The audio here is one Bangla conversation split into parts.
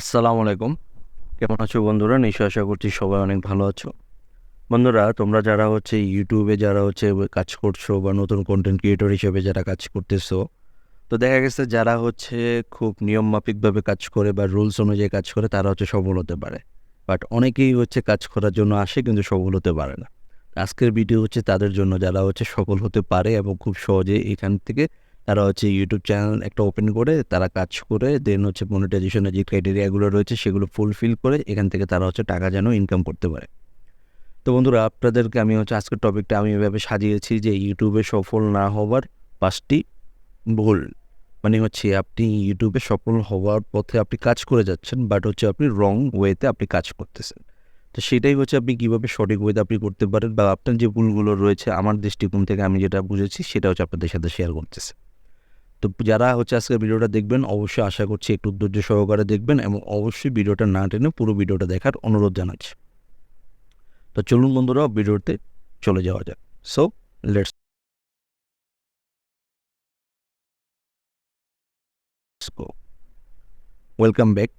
আসসালামু আলাইকুম। কেমন আছো বন্ধুরা? নিশ্চয় আশা করছি সবাই অনেক ভালো আছো। বন্ধুরা, তোমরা যারা হচ্ছে ইউটিউবে যারা হচ্ছে কাজ করছ বা নতুন কন্টেন্ট ক্রিয়েটর হিসেবে যারা কাজ করতেছো, তো দেখা গেছে যারা হচ্ছে খুব নিয়মমাফিকভাবে কাজ করে বা রুলস অনুযায়ী কাজ করে, তারা হচ্ছে সফল হতে পারে। বাট অনেকেই হচ্ছে কাজ করার জন্য আসে কিন্তু সফল হতে পারে না। আজকের ভিডিও হচ্ছে তাদের জন্য যারা হচ্ছে সফল হতে পারে এবং খুব সহজে এখান থেকে তারা হচ্ছে ইউটিউব চ্যানেল একটা ওপেন করে, তারা কাজ করে দেন হচ্ছে মনিটাইজেশনের যে ক্রাইটেরিয়াগুলো রয়েছে সেগুলো ফুলফিল করে, এখান থেকে তারা হচ্ছে টাকা যেন ইনকাম করতে পারে। তো বন্ধুরা, আপনাদেরকে আমি হচ্ছে আজকের টপিকটা আমি এভাবে সাজিয়েছি যে ইউটিউবে সফল না হওয়ার পাঁচটি ভুল। মানে হচ্ছে আপনি ইউটিউবে সফল হওয়ার পথে আপনি কাজ করে যাচ্ছেন বাট হচ্ছে আপনি রং ওয়েতে আপনি কাজ করতেছেন। তো সেটাই হচ্ছে আপনি কীভাবে সঠিক ওয়েতে আপনি করতে পারেন বা আপনার যে ভুলগুলো রয়েছে, আমার দৃষ্টিকোণ থেকে আমি যেটা বুঝেছি, সেটা হচ্ছে আপনাদের সাথে শেয়ার করতেছে। তো যারা হচ্ছে আজকের ভিডিওটা দেখবেন, অবশ্যই আশা করছি একটু ধৈর্য সহকারে দেখবেন এবং অবশ্যই ভিডিওটা না টেনে পুরো ভিডিওটা দেখার অনুরোধ জানাচ্ছি। তো চলুন বন্ধুরা, ভিডিওতে চলে যাওয়া যাক। সো লেটস ওয়েলকাম ব্যাক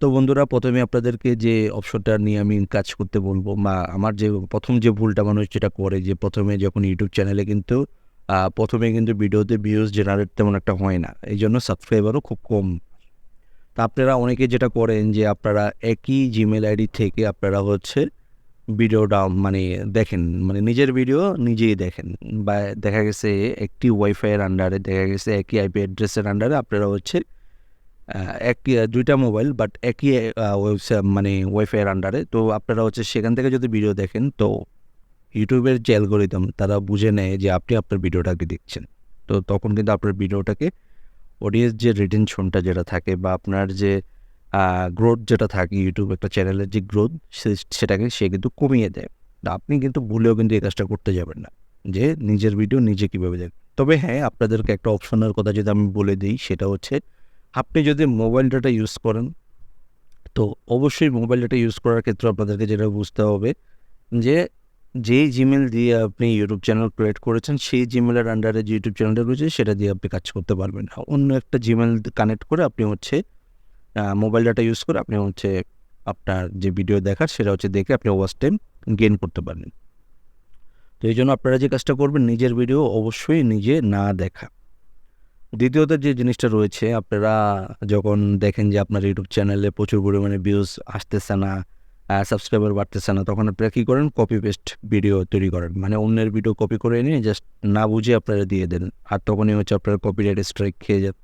তো বন্ধুরা, প্রথমে আপনাদেরকে যে অপশনটা নিয়ে আমি কাজ করতে বলব, বা আমার যে প্রথম যে ভুলটা মানুষ যেটা করে, যে প্রথমে যখন ইউটিউব চ্যানেলে কিন্তু প্রথমে কিন্তু ভিডিওতে ভিউজ জেনারেট তেমন একটা হয় না। এই জন্য সাবস্ক্রাইবারও খুব কম। তা আপনারা অনেকে যেটা করেন যে আপনারা একই জিমেল আইডি থেকে আপনারা হচ্ছে ভিডিওটা মানে দেখেন মানে নিজের ভিডিও নিজেই দেখেন। বা দেখা গেছে একটি ওয়াইফাইয়ের আন্ডারে দেখা গেছে একই আইপি অ্যাড্রেসের আন্ডারে আপনারা হচ্ছে একই, দুইটা মোবাইল বাট একই ওয়েবসাইট মানে ওয়াইফাইয়ের আন্ডারে তো আপনারা হচ্ছে সেখান থেকে যদি ভিডিও দেখেন তো ইউটিউবের যে অ্যালগোরিদম তারা বুঝে নেয় যে আপনি আপনার ভিডিওটাকে দেখছেন। তো তখন কিন্তু আপনার ভিডিওটাকে অডিয়েন্স যে রিটেনশনটা যেটা থাকে বা আপনার যে গ্রোথ যেটা থাকে ইউটিউব একটা চ্যানেলের যে গ্রোথ সেটাকে সে কিন্তু কমিয়ে দেয়। আপনি কিন্তু ভুলেও কিন্তু এই কাজটা করতে যাবেন না। যে নিজের ভিডিও নিজে কীভাবে দেখবেন। তবে হ্যাঁ আপনাদেরকে একটা অপশনের কথা যদি আমি বলে দিই, সেটা হচ্ছে আপনি যদি মোবাইল ডাটা ইউজ করেন, তো অবশ্যই মোবাইল ডাটা ইউজ করার ক্ষেত্রে আপনাদেরকে যেটা বুঝতে হবে যে যেই জিমেল দিয়ে আপনি ইউটিউব চ্যানেল ক্রিয়েট করেছেন, সেই জিমেলের আন্ডারে যে ইউটিউব চ্যানেলটা রয়েছে, সেটা দিয়ে আপনি কাজ করতে পারবেন। অন্য একটা জিমেল কানেক্ট করে আপনি হচ্ছে মোবাইল ডাটা ইউজ করে আপনি হচ্ছে আপনার যে ভিডিও দেখার, সেটা হচ্ছে দেখে আপনি ওয়াচ টাইম গেইন করতে পারবেন। তো এই জন্য আপনারা যে কাজটা করবেন, নিজের ভিডিও অবশ্যই নিজে না দেখা। দ্বিতীয়ত যে জিনিসটা রয়েছে, আপনারা যখন দেখেন যে আপনার ইউটিউব চ্যানেলে প্রচুর পরিমাণে ভিউজ আসতেছে না সাবস্ক্রাইবার বাড়তেছে না, তখন আপনারা কী করেন? কপি পেস্ট ভিডিও তৈরি করেন। মানে অন্যের ভিডিও কপি করে এনে জাস্ট না বুঝে আপনারা দিয়ে দেন। আর তখনই হচ্ছে আপনার কপিরাইট স্ট্রাইক খেয়ে যাবে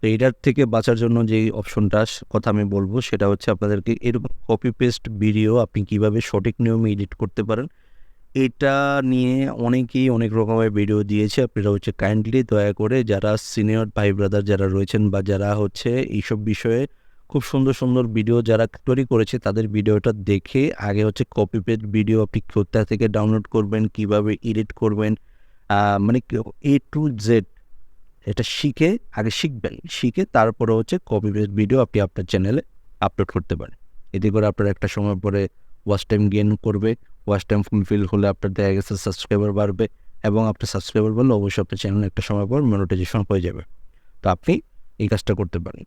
তো এটার থেকে বাঁচার জন্য যেই অপশনটা কথা আমি বলব, সেটা হচ্ছে আপনাদেরকে এরকম কপি পেস্ট ভিডিও আপনি কীভাবে সঠিক নিয়মে এডিট করতে পারেন, এটা নিয়ে অনেকেই অনেক রকমের ভিডিও দিয়েছে। আপনারা হচ্ছে কাইন্ডলি দয়া করে যারা সিনিয়র ভাই ব্রাদার যারা রয়েছেন বা যারা হচ্ছে এইসব বিষয়ে খুব সুন্দর সুন্দর ভিডিও যারা তৈরি করেছে, তাদের ভিডিওটা দেখে আগে হচ্ছে কপি পেস্ট ভিডিও আপনি কোথা থেকে ডাউনলোড করবেন, কীভাবে এডিট করবেন মানে এ টু জেড এটা শিখে আগে শিখবেন। শিখে তারপরে হচ্ছে কপি পেস্ট ভিডিও আপনি আপনার চ্যানেলে আপলোড করতে পারেন। এতে করে আপনার একটা সময় পরে ওয়াচ টাইম গেন করবে ওয়াচ টাইম ফুলফিল হলে আপনার দেখা গেছে সাবস্ক্রাইবার বাড়বে এবং আপনার সাবস্ক্রাইবার বাড়লে অবশ্যই আপনার চ্যানেল একটা সময় পর মনিটাইজেশন হয়ে যাবে। তো আপনি এই কাজটা করতে পারেন।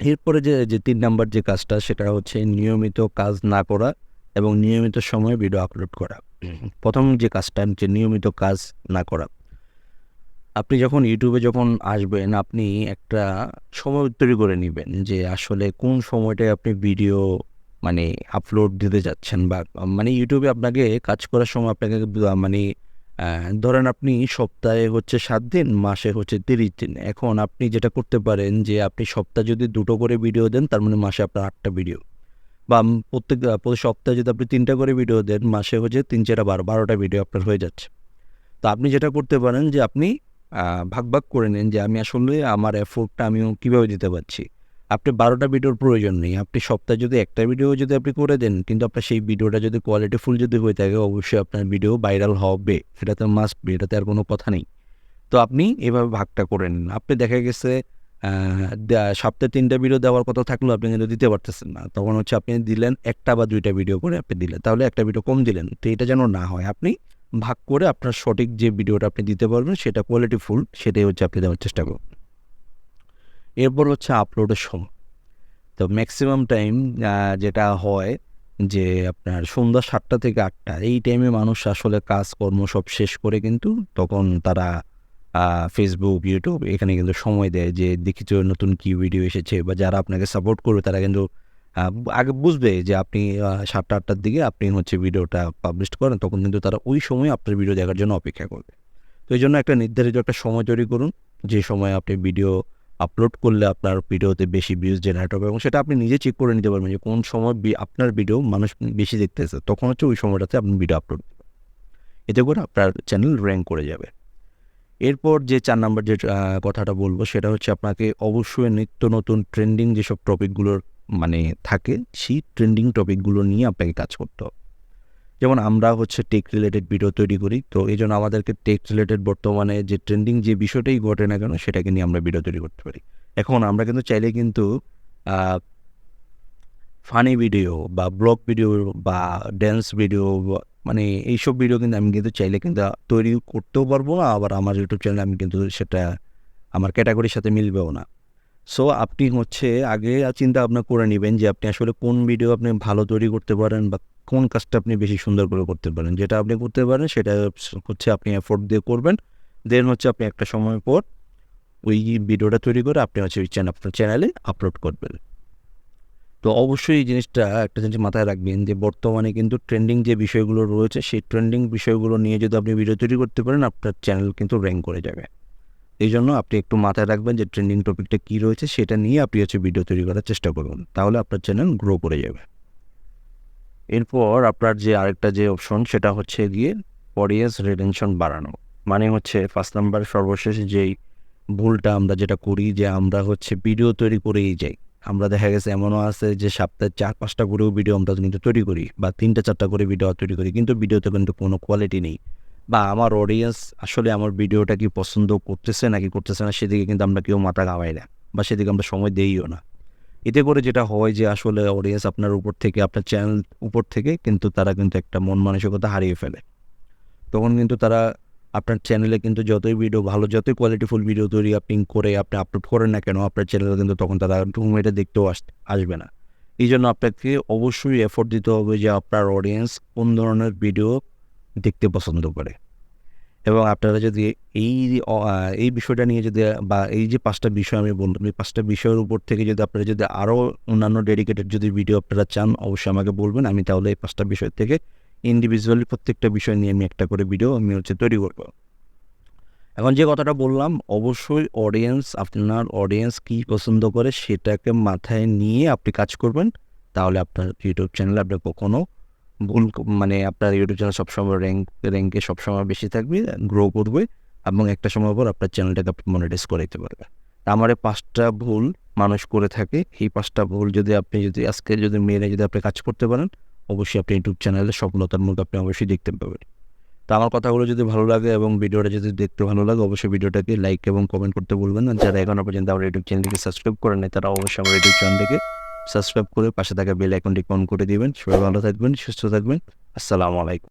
এরপরে যে যে তিন নাম্বার যে কাজটা, সেটা হচ্ছে নিয়মিত কাজ না করা এবং নিয়মিত সময়ে ভিডিও আপলোড করা। প্রথম যে কাজটা, যে নিয়মিত কাজ না করা। আপনি যখন ইউটিউবে যখন আসবেন, আপনি একটা সময় তৈরি করে নেবেন যে, আসলে কোন সময়টায় আপনি ভিডিও মানে আপলোড দিতে যাচ্ছেন বা মানে ইউটিউবে আপনাকে কাজ করার সময় আপনাকে মানে ধরেন আপনি সপ্তাহে হচ্ছে সাত দিন, মাসে হচ্ছে তিরিশ দিন। এখন আপনি যেটা করতে পারেন যে, আপনি সপ্তাহে যদি দুটো করে ভিডিও দেন, তার মানে মাসে আপনার আটটা ভিডিও বা প্রত্যেক, প্রতি সপ্তাহে যদি আপনি তিনটা করে ভিডিও দেন, মাসে হচ্ছে তিন চারটা বারো, বারোটা ভিডিও আপনার হয়ে যাচ্ছে। তো আপনি যেটা করতে পারেন যে, আপনি ভাগ ভাগ করে নিন যে, আমি আসলে আমার এফোর্টটা আমি কীভাবে দিতে পারছি। আপনি বারোটা ভিডিওর প্রয়োজন নেই। আপনি সপ্তাহে যদি একটা ভিডিও যদি আপনি করে দেন, কিন্তু আপনার সেই ভিডিওটা যদি কোয়ালিটি ফুল যদি হয়ে থাকে, অবশ্যই আপনার ভিডিও ভাইরাল হবে। সেটা তো মাস্ট বি এটাতে আর কোনো কথা নেই। তো আপনি এভাবে ভাগটা করে নিন। আপনি দেখা গেছে সপ্তাহে তিনটা ভিডিও দেওয়ার কথা থাকলেও আপনি কিন্তু দিতে পারতেছেন না। তখন হচ্ছে আপনি দিলেন একটা বা দুইটা ভিডিও করে আপনি দিলেন। তাহলে একটা ভিডিও কম দিলেন। তো এটা যেন না হয়। আপনি ভাগ করে আপনার সঠিক যে ভিডিওটা আপনি দিতে পারবেন, সেটা কোয়ালিটি ফুল সেটাই হচ্ছে আপনি দেওয়ার চেষ্টা করুন। এরপর হচ্ছে আপলোডের সময়। তো ম্যাক্সিমাম টাইম যেটা হয় যে আপনার সন্ধ্যা সাতটা থেকে আটটা, এই টাইমে মানুষ আসলে কাজকর্ম সব শেষ করে কিন্তু তখন তারা ফেসবুক ইউটিউব এখানে কিন্তু সময় দেয় যে দেখি তো নতুন কি ভিডিও এসেছে বা যারা আপনাকে সাপোর্ট করবে তারা কিন্তু আগে বুঝবে যে আপনি সাতটা আটটার দিকে আপনি হচ্ছে ভিডিওটা পাবলিশ করেন, তখন কিন্তু তারা ওই সময় আপনার ভিডিও দেখার জন্য অপেক্ষা করবে। তো এই জন্য একটা নির্ধারিত একটা সময় তৈরি করুন। যে সময় আপনি ভিডিও আপলোড করলে আপনার ভিডিওতে বেশি ভিউজ জেনারেট হবে এবং সেটা আপনি নিজে চেক করে নিতে পারবেন যে কোন সময় আপনার ভিডিও মানুষ বেশি দেখতেছে। তখন হচ্ছে ওই সময়টাতে আপনি ভিডিও আপলোড এতে করে আপনার চ্যানেল র্যাঙ্ক করে যাবে। এরপর যে চার নাম্বার যে কথাটা বলব সেটা হচ্ছে আপনাকে অবশ্যই নিত্য নতুন ট্রেন্ডিং যেসব টপিকগুলোর মানে থাকে, সেই ট্রেন্ডিং টপিকগুলো নিয়ে আপনাকে কাজ করতে হবে। যেমন আমরা হচ্ছে টেক রিলেটেড ভিডিও তৈরি করি, তো এই জন্য আমাদেরকে টেক রিলেটেড বর্তমানে যে ট্রেন্ডিং যে বিষয়টাই ঘটে না কেন, সেটাকে নিয়ে আমরা ভিডিও তৈরি করতে পারি। এখন আমরা কিন্তু চাইলে কিন্তু ফানি ভিডিও বা ব্লগ ভিডিও বা ড্যান্স ভিডিও মানে এইসব ভিডিও কিন্তু আমি কিন্তু চাইলে কিন্তু তৈরি করতেও পারব না, আবার আমার ইউটিউব চ্যানেলে আমি কিন্তু সেটা, আমার ক্যাটাগরির সাথে মিলবেও না। সো আপনি হচ্ছে আগে চিন্তা ভাবনা করে নেবেন যে আপনি আসলে কোন ভিডিও আপনি ভালো তৈরি করতে পারেন বা কোন কাজটা আপনি বেশি সুন্দর করে করতে পারেন। যেটা আপনি করতে পারেন সেটা হচ্ছে আপনি এফোর্ট দিয়ে করবেন। দেন হচ্ছে আপনি একটা সময় পর ওই ভিডিওটা তৈরি করে আপনি হচ্ছে ওই চ্যানেল আপনার চ্যানেলে আপলোড করবেন। তো অবশ্যই এই জিনিসটা একটা জিনিস মাথায় রাখবেন যে বর্তমানে কিন্তু ট্রেন্ডিং যে বিষয়গুলো রয়েছে, সেই ট্রেন্ডিং বিষয়গুলো নিয়ে যদি আপনি ভিডিও তৈরি করতে পারেন, আপনার চ্যানেল কিন্তু র্যাঙ্ক করে যাবে। এই জন্য আপনি একটু মাথায় রাখবেন যে ট্রেন্ডিং টপিকটা কী রয়েছে সেটা নিয়ে আপনি হচ্ছে ভিডিও তৈরি করার চেষ্টা করুন। তাহলে আপনার চ্যানেল গ্রো করে যাবে। এরপর আপনার যে আরেকটা যে অপশন সেটা হচ্ছে গিয়ে অডিয়েন্স রিটেনশন বাড়ানো। মানে হচ্ছে ফার্স্ট নাম্বার সর্বশেষ যেই ভুলটা আমরা যেটা করি যে আমরা হচ্ছে ভিডিও তৈরি করেই যাই। আমরা দেখা গেছে এমনও আছে যে সপ্তাহে চার পাঁচটা করেও ভিডিও আমরা কিন্তু তৈরি করি বা তিনটা চারটা করে ভিডিও তৈরি করি, কিন্তু ভিডিওতে কিন্তু কোনো কোয়ালিটি নেই। বা আমার অডিয়েন্স আসলে আমার ভিডিওটা কি পছন্দ করতেছে নাকি করতেছে না, সেদিকে কিন্তু আমরা কেউ মাথা ঘামাই না বা সেদিকে আমরা সময় দেইও না। এতে করে যেটা হয় যে আসলে অডিয়েন্স আপনার উপর থেকে, আপনার চ্যানেল উপর থেকে কিন্তু তারা কিন্তু একটা মন মানসিকতা হারিয়ে ফেলে। তখন কিন্তু তারা আপনার চ্যানেলে কিন্তু যতই ভিডিও ভালো, যতই কোয়ালিটিফুল ভিডিও তৈরি আপনি করে আপনি আপলোড করেন না কেন, আপনার চ্যানেলে কিন্তু তখন তারা এটা দেখতেও আস, আসবে না। এই জন্য আপনাকে অবশ্যই এফোর্ট দিতে হবে যে আপনার অডিয়েন্স কোন ধরনের ভিডিও দেখতে পছন্দ করে। এবং আপনারা যদি এই এই বিষয়টা নিয়ে যদি, বা এই যে পাঁচটা বিষয় আমি বললাম, এই পাঁচটা বিষয়ের উপর থেকে যদি আপনারা যদি আরও অন্যান্য ডেডিকেটেড যদি ভিডিও আপনারা চান, অবশ্যই আমাকে বলবেন। আমি তাহলে এই পাঁচটা বিষয় থেকে ইন্ডিভিজুয়ালি প্রত্যেকটা বিষয় নিয়ে আমি একটা করে ভিডিও আমি হচ্ছে তৈরি করব। এখন যে কথাটা বললাম, অবশ্যই অডিয়েন্স আপনার অডিয়েন্স কী পছন্দ করে সেটাকে মাথায় নিয়ে আপনি কাজ করবেন। তাহলে আপনার ইউটিউব চ্যানেলে আপনি কখনো ভুল মানে আপনার ইউটিউব চ্যানেল সবসময় র্যাঙ্ক র্যাঙ্কে সবসময় বেশি থাকবে গ্রো করবে এবং একটা সময় পর আপনার চ্যানেলটাকে আপনি মনিটাইজ করে দিতে পারবেন। তা আমার এই পাঁচটা ভুল মানুষ করে থাকে, এই পাঁচটা ভুল যদি আপনি যদি, আজকে যদি মেরে যদি আপনি কাজ করতে পারেন, অবশ্যই আপনি ইউটিউব চ্যানেলে সফলতার মুখ আপনি অবশ্যই দেখতে পাবেন। তো আমার কথাগুলো যদি ভালো লাগে এবং ভিডিওটা যদি দেখতে ভালো লাগে, অবশ্যই ভিডিওটাকে লাইক এবং কমেন্ট করতে বলবেন আর যারা এখনও পর্যন্ত আমার ইউটিউব চ্যানেলটিকে সাবস্ক্রাইব করেন তারা অবশ্যই আমার ইউটিউব চ্যানেলটিকে সাবস্ক্রাইব করে পাশে থাকা বেল আইকনটি অন করে দিবেন। সবাই ভালো থাকবেন, সুস্থ থাকবেন। আসসালামু আলাইকুম।